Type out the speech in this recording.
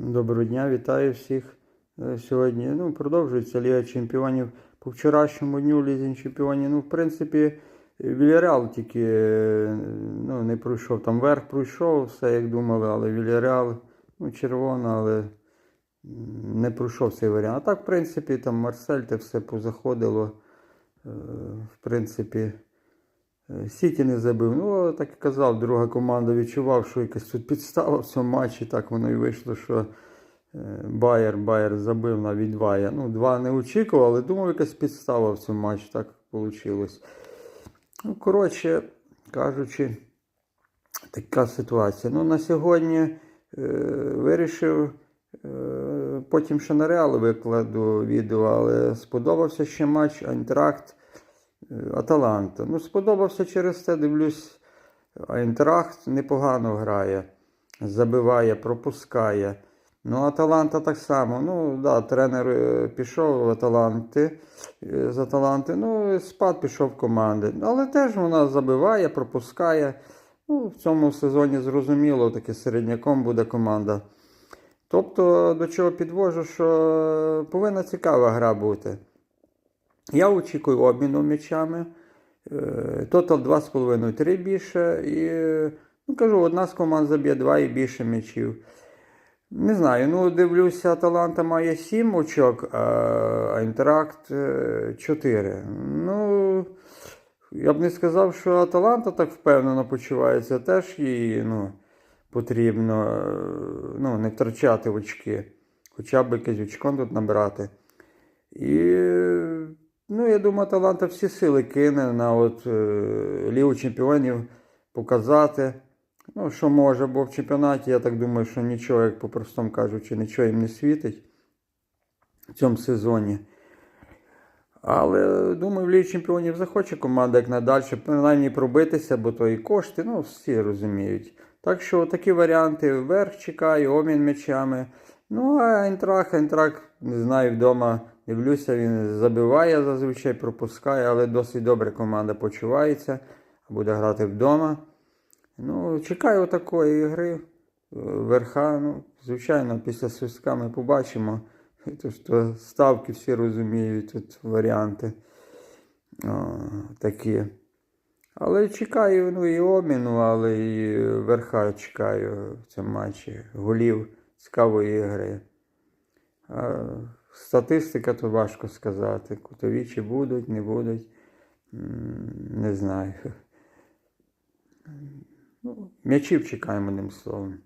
Доброго дня, вітаю всіх е, сьогодні. Ну, продовжується Ліга Чемпіонів по вчорашньому дню Лізі Чемпіонів. Ну, в принципі, Вільяреал тільки е, ну, не пройшов. Там верх пройшов, все як думали, але Вільяреал, ну, червона, але не пройшов цей варіант. А так, в принципі, там Марсель те все позаходило. Е, В принципі, Сіті не забив. Ну, так і казав, друга команда відчував, що якась тут підстава в цьому матчі. Так воно і вийшло, що е, Байер, Байер забив навіть два. Ну, два не очікував, але думав, якась підстава в цьому матчі. Так вийшло. Ну, коротше кажучи, така ситуація. Ну, на сьогодні е, вирішив. е, Потім ще на Реал викладу відео, але сподобався ще матч Айнтракт е, Аталанта. Ну, сподобався через те, дивлюсь, Айнтрахт непогано грає, забиває, пропускає. Ну, Аталанта так само. Ну, да, тренер е, пішов в Аталанти, е, з Аталанти, ну, спад пішов в команди. Але теж вона забиває, пропускає. Ну, в цьому сезоні зрозуміло, таке середняком буде команда. Тобто, до чого підвожу, що повинна цікава гра бути. Я очікую обміну м'ячами. Е, Тотал 2,5-3 більше. І, ну, кажу, одна з команд заб'є 2 і більше м'ячів. Не знаю, ну дивлюся, Аталанта має 7 очок, а Інтеракт 4. Ну, я б не сказав, що Аталанта так впевнено почувається. Теж їй ну, потрібно е, ну, не втрачати очки. Хоча б якесь очко тут набрати. І ну, я думаю, Аталанта всі сили кине на от, е, Лігу чемпіонів показати. Ну, що може, бо в чемпіонаті, я так думаю, що нічого, як по-простому кажучи, нічого їм не світить в цьому сезоні. Але думаю, в Лігі чемпіонів захоче команда як надальше, принаймні пробитися, бо то і кошти, ну, всі розуміють. Так що такі варіанти вверх чекаю, обмін м'ячами. Ну, а Інтрах, Інтрах, не знаю, вдома дивлюся, він забиває зазвичай, пропускає, але досить добре команда почувається, буде грати вдома. Ну, чекаю такої гри. е, Верха, ну, звичайно, після свистка ми побачимо. То, що ставки всі розуміють, тут варіанти о, такі. Але чекаю ну, і обміну, але і верха чекаю в цьому матчі. Голів цікавої гри. Статистика то важко сказати. Кутові чи будуть, не будуть. Не знаю. Ну, м'ячів чекаємо одним словом.